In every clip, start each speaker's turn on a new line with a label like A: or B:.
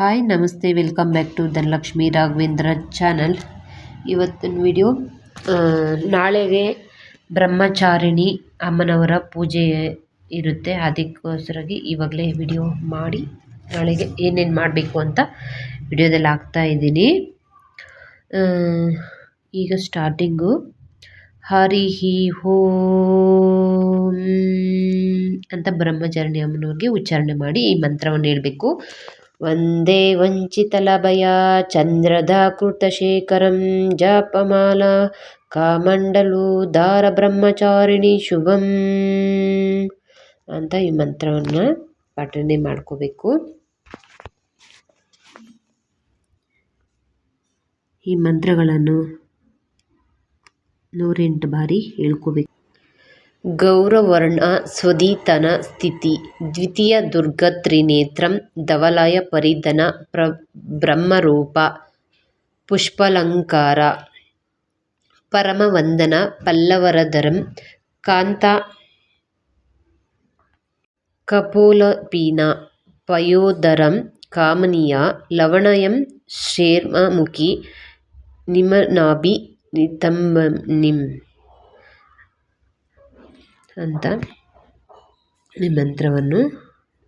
A: Hi ನಮಸ್ತೆ welcome back to Dhanalakshmi Raghavendra channel ಇವತ್ತಿನ video ನಾಳೆಗೆ ಬ್ರಹ್ಮಚಾರಿಣಿ ಅಮ್ಮನವರ ಪೂಜೆ ಇರುತ್ತೆ. ಅದಕ್ಕೋಸ್ಕರಾಗಿ ಇವಾಗಲೇ ವಿಡಿಯೋ ಮಾಡಿ, ನಾಳೆಗೆ ಏನೇನು ಮಾಡಬೇಕು ಅಂತ ವಿಡಿಯೋದಲ್ಲಿ ಹಾಕ್ತಾ ಇದ್ದೀನಿ. ಈಗ ಸ್ಟಾರ್ಟಿಂಗು ಹರಿ ಹಿ ಹೋಂ ಅಂತ ಬ್ರಹ್ಮಚಾರಿಣಿ ಅಮ್ಮನವ್ರಿಗೆ ಉಚ್ಚಾರಣೆ ಮಾಡಿ ಈ ಮಂತ್ರವನ್ನು ಹೇಳಬೇಕು. ವಂದೇ ವಂಚಿತಲಭಯ ಚಂದ್ರದ ಕೃತಶೇಖರಂ ಜಪಮಾಲ ಕಾಮಂಡಲು ದಾರ ಬ್ರಹ್ಮಚಾರಿಣಿ ಶುಭಂ ಅಂತ ಈ ಮಂತ್ರವನ್ನು ಪಠನೆ ಮಾಡ್ಕೋಬೇಕು. ಈ ಮಂತ್ರಗಳನ್ನು ನೂರೆಂಟು ಬಾರಿ ಹೇಳ್ಕೋಬೇಕು. गौरवर्ण स्वधितनस्थितिः द्वितीयदुर्गत्रिनेत्रं धवलयपरिधन प्र ब्रह्मरूप पुष्पलङ्कार परमवन्दना पल्लवरधरं कान्ता कपोलपीना पयोधरं कामनीया लवणयं शेर्ममुखी निमनाभि नितम्बनिम् ಅಂತ ಈ ಮಂತ್ರವನ್ನು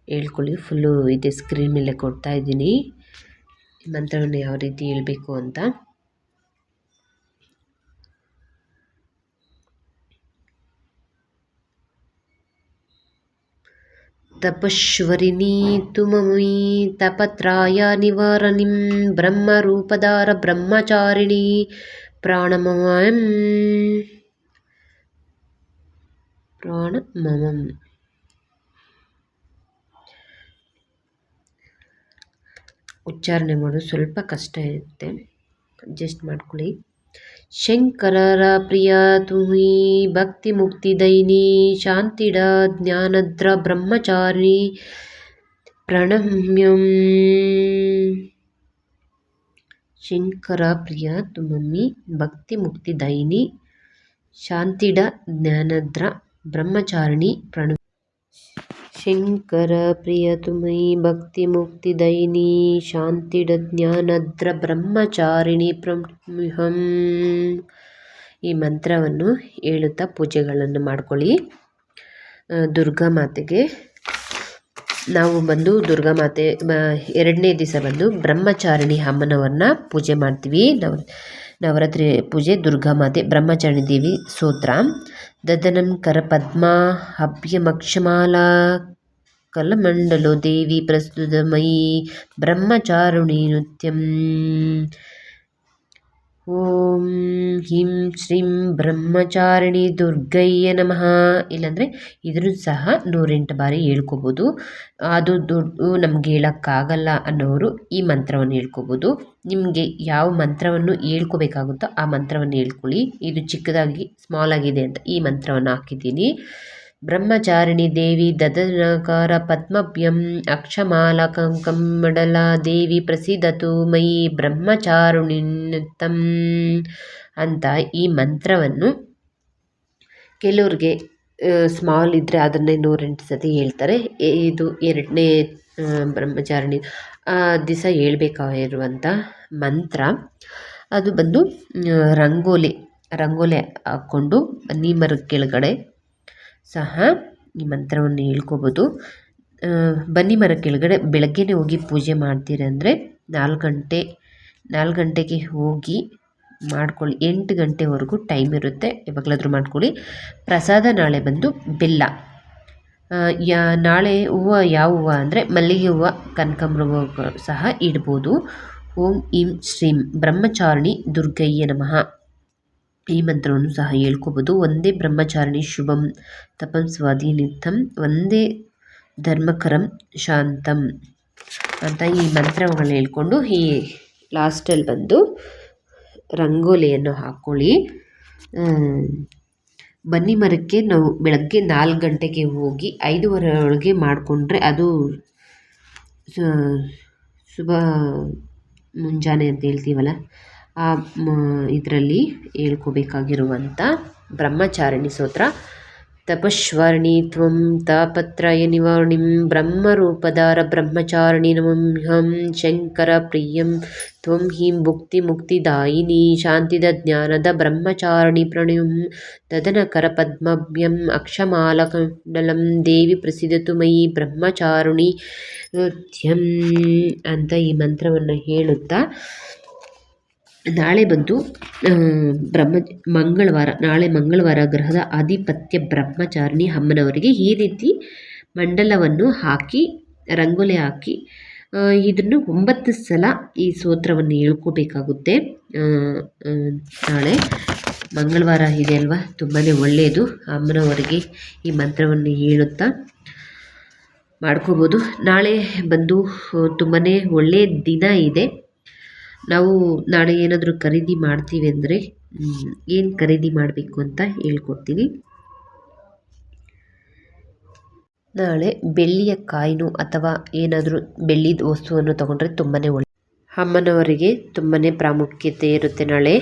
A: ಹೇಳ್ಕೊಳ್ಳಿ. ಫುಲ್ಲು ಇದೆ ಸ್ಕ್ರೀನ್ ಮೇಲೆ ಕೊಡ್ತಾ ಇದ್ದೀನಿ. ಈ ಮಂತ್ರವನ್ನು ಯಾವ ರೀತಿ ಹೇಳಬೇಕು ಅಂತ. ತಪಶ್ವರಿಣಿ ತುಮಮಿ ತಪತ್ರಾಯ ನಿವಾರಣಿಂ ಬ್ರಹ್ಮರೂಪದಾರ ಬ್ರಹ್ಮಚಾರಿಣಿ ಪ್ರಾಣಮಯಂ. ಪ್ರಾಣಮಮಂ ಉಚ್ಚಾರಣೆ ಮಾಡೋದು ಸ್ವಲ್ಪ ಕಷ್ಟ ಇರುತ್ತೆ. ಅಡ್ಜಸ್ಟ್ ಮಾಡ್ಕೊಳ್ಳಿ. ಶಂಕರರ ಪ್ರಿಯ ತುಹಿ, ಭಕ್ತಿ ಮುಕ್ತಿ ದೈನಿ, ಶಾಂತಿಡ ಜ್ಞಾನದ್ರ ಬ್ರಹ್ಮಚಾರಿ ಪ್ರಣಮ್ಯಂ. ಶಂಕರ ಪ್ರಿಯ ತುಮಮ್ಮಿ, ಭಕ್ತಿ ಮುಕ್ತಿ ದೈನಿ, ಶಾಂತಿಡ ಜ್ಞಾನದ್ರ ಬ್ರಹ್ಮಚಾರಿಣಿ ಪ್ರಣ ಶಂಕರ ಪ್ರಿಯ ತುಮೈ, ಭಕ್ತಿ ಮುಕ್ತಿ ದೈನಿ ಶಾಂತಿಡ ಜ್ಞಾನದ್ರ ಬ್ರಹ್ಮಚಾರಿಣಿ ಪ್ರಮುಹಂ. ಈ ಮಂತ್ರವನ್ನು ಹೇಳುತ್ತಾ ಪೂಜೆಗಳನ್ನು ಮಾಡ್ಕೊಳ್ಳಿ. ದುರ್ಗಾ ಮಾತೆಗೆ ನಾವು ಬಂದು ದುರ್ಗಾ ಮಾತೆ ಎರಡನೇ ದಿವಸ ಬಂದು ಬ್ರಹ್ಮಚಾರಿಣಿ ಅಮ್ಮನವ್ರನ್ನ ಪೂಜೆ ಮಾಡ್ತೀವಿ. ನವ ನವರಾತ್ರಿ ಪೂಜೆ ದುರ್ಗಾ ಮಾತೆ ಬ್ರಹ್ಮಚಾರಿಣಿ ದೇವಿ ಸ್ತೋತ್ರ ದದನಂ ಕರಪದ್ಮ ಅಭ್ಯಮಕ್ಷಮಾಲಾ ಕಲಮಂಡಲೋ ದೇವಿ ಪ್ರಸ್ತುತಮಯಿ ಬ್ರಹ್ಮಚಾರುಣಿ ನೃತ್ಯಂ ಓಂ ಹಿಂ ಶ್ರೀಂ ಬ್ರಹ್ಮಚಾರಿಣಿ ದುರ್ಗಯ್ಯ ನಮಃ. ಇಲ್ಲಾಂದರೆ ಇದನ್ನು ಸಹ ನೂರೆಂಟು ಬಾರಿ ಹೇಳ್ಕೋಬೋದು. ಅದು ದುಡ್ಡು ನಮ್ಗೆ ಹೇಳೋಕ್ಕಾಗಲ್ಲ ಅನ್ನೋರು ಈ ಮಂತ್ರವನ್ನು ಹೇಳ್ಕೊಬೋದು. ನಿಮಗೆ ಯಾವ ಮಂತ್ರವನ್ನು ಹೇಳ್ಕೋಬೇಕಾಗುತ್ತೋ ಆ ಮಂತ್ರವನ್ನು ಹೇಳ್ಕೊಳ್ಳಿ. ಇದು ಚಿಕ್ಕದಾಗಿ ಸ್ಮಾಲ್ ಆಗಿದೆ ಅಂತ ಈ ಮಂತ್ರವನ್ನು ಹಾಕಿದ್ದೀನಿ. ಬ್ರಹ್ಮಚಾರಿಣಿ ದೇವಿ ದದನಕಾರ ಪದ್ಮಭ್ಯಂ ಅಕ್ಷಮಾಲ ಮಡಲ ದೇವಿ ಪ್ರಸಿದ್ಧತು ಮಯಿ ಬ್ರಹ್ಮಚಾರುಣಿತಂ ಅಂತ ಈ ಮಂತ್ರವನ್ನು ಕೆಲವ್ರಿಗೆ ಸ್ಮಾಲ್ ಇದ್ದರೆ ಅದನ್ನೇ ನೂರೆಂಟು ಸತಿ ಹೇಳ್ತಾರೆ. ಇದು ಎರಡನೇ ಬ್ರಹ್ಮಚಾರಿಣಿ ದಿವಸ ಹೇಳ್ಬೇಕಾಗಿರುವಂಥ ಮಂತ್ರ. ಅದು ಬಂದು ರಂಗೋಲಿ ರಂಗೋಲಿ ಹಾಕ್ಕೊಂಡು ಬನ್ನಿ ಮರದ ಕೆಳಗಡೆ. ಸಹ ಈ ಮಂತ್ರವನ್ನು ಹೇಳ್ಕೊಬೋದು. ಬನ್ನಿ ಮರ ಕೆಳಗಡೆ ಬೆಳಗ್ಗೆನೇ ಹೋಗಿ ಪೂಜೆ ಮಾಡ್ತೀರಂದರೆ ನಾಲ್ಕು ಗಂಟೆ, ನಾಲ್ಕು ಗಂಟೆಗೆ ಹೋಗಿ ಮಾಡ್ಕೊಳ್ಳಿ. ಎಂಟು ಗಂಟೆವರೆಗೂ ಟೈಮ್ ಇರುತ್ತೆ. ಯಾವಾಗಲಾದರೂ ಮಾಡ್ಕೊಳ್ಳಿ. ಪ್ರಸಾದ ನಾಳೆ ಬಂದು ಬೆಲ್ಲ. ಯಾ, ನಾಳೆ ಹೂವು ಯಾವ ಹೂವು ಅಂದರೆ ಮಲ್ಲಿಗೆ ಹೂವು, ಕನಕಾಂಬ್ರ ಹೂವು ಸಹ ಇಡ್ಬೋದು. ಓಂ, ಇಂ, ಶ್ರೀಂ. ಬ್ರಹ್ಮಚಾರಿಣಿ ದುರ್ಗಯ್ಯ ನಮಃ. ಈ ಮಂತ್ರವನ್ನು ಸಹ ಹೇಳ್ಕೋಬೋದು. ಒಂದೇ ಬ್ರಹ್ಮಚಾರಿಣಿ ಶುಭಂ ತಪಂ ಸ್ವಾಧೀನಿತಂ ಒಂದೇ ಧರ್ಮಕರಂ ಶಾಂತಂ ಅಂತ ಈ ಮಂತ್ರಗಳನ್ನ ಹೇಳ್ಕೊಂಡು ಈ ಲಾಸ್ಟಲ್ಲಿ ಬಂದು ರಂಗೋಲಿಯನ್ನು ಹಾಕ್ಕೊಳ್ಳಿ. ಬನ್ನಿ ಮರಕ್ಕೆ ನಾವು ಬೆಳಗ್ಗೆ ನಾಲ್ಕು ಗಂಟೆಗೆ ಹೋಗಿ ಐದೂವರೆ ಒಳಗೆ ಮಾಡಿಕೊಂಡ್ರೆ ಅದು ಶುಭ ಮುಂಜಾನೆ ಅಂತ ಹೇಳ್ತೀವಲ್ಲ ಆ ಇದರಲ್ಲಿ ಹೇಳ್ಕೋಬೇಕಾಗಿರುವಂಥ ಬ್ರಹ್ಮಚಾರಿಣಿ ಸ್ತೋತ್ರ ತಪಶ್ವರ್ಣಿ ತ್ವಂ ತಾಪತ್ರಯ ನಿವಾರ್ಣಿಂ ಬ್ರಹ್ಮರೂಪದಾರ ಬ್ರಹ್ಮಚಾರಿಣಿ ಹಂ ಶಂಕರ ಪ್ರಿಯಂ ತ್ವಂ ಹೀಂ ಭುಕ್ತಿ ಮುಕ್ತಿದಾಯಿನಿ ಶಾಂತಿದ ಜ್ಞಾನದ ಬ್ರಹ್ಮಚಾರಿಣಿ ಪ್ರಣಯಂ ತದನ ಕರಪದ್ಮಭ್ಯಂ ಅಕ್ಷಮಾಲಕಂಡಲಂ ದೇವಿ ಪ್ರಸಿದ್ಧತು ಮಯಿ ಬ್ರಹ್ಮಚಾರುಣಿ ನೃತ್ಯಂ ಅಂತ ಈ ಮಂತ್ರವನ್ನು ಹೇಳುತ್ತಾ ನಾಳೆ ಬಂದು ಬ್ರಹ್ಮ, ಮಂಗಳವಾರ, ನಾಳೆ ಮಂಗಳವಾರ ಗ್ರಹದ ಆಧಿಪತ್ಯ ಬ್ರಹ್ಮಚಾರಿಣಿ ಅಮ್ಮನವರಿಗೆ ಈ ರೀತಿ ಮಂಡಲವನ್ನು ಹಾಕಿ, ರಂಗೋಲಿ ಹಾಕಿ ಇದನ್ನು ಒಂಬತ್ತು ಸಲ ಈ ಸೂತ್ರವನ್ನು ಹೇಳ್ಕೋಬೇಕಾಗುತ್ತೆ. ನಾಳೆ ಮಂಗಳವಾರ ಇದೆ ಅಲ್ವಾ? ತುಂಬಾ ಒಳ್ಳೆಯದು. ಅಮ್ಮನವರಿಗೆ ಈ ಮಂತ್ರವನ್ನು ಹೇಳುತ್ತಾ ಮಾಡ್ಕೋಬೋದು. ನಾಳೆ ಬಂದು ತುಂಬಾ ಒಳ್ಳೆಯ ದಿನ ಇದೆ. ನಾವು ನಾಳೆ ಏನಾದರೂ ಖರೀದಿ ಮಾಡ್ತೀವಿ ಅಂದರೆ ಏನು ಖರೀದಿ ಮಾಡಬೇಕು ಅಂತ ಹೇಳ್ಕೊಡ್ತೀನಿ. ನಾಳೆ ಬೆಳ್ಳಿಯ ಕಾಯಿನು ಅಥವಾ ಏನಾದರೂ ಬೆಳ್ಳಿದ ವಸ್ತುವನ್ನು ತಗೊಂಡ್ರೆ ತುಂಬಾ ಒಳ್ಳೆ ಅಮ್ಮನವರಿಗೆ ತುಂಬಾ ಪ್ರಾಮುಖ್ಯತೆ ಇರುತ್ತೆ ನಾಳೆ.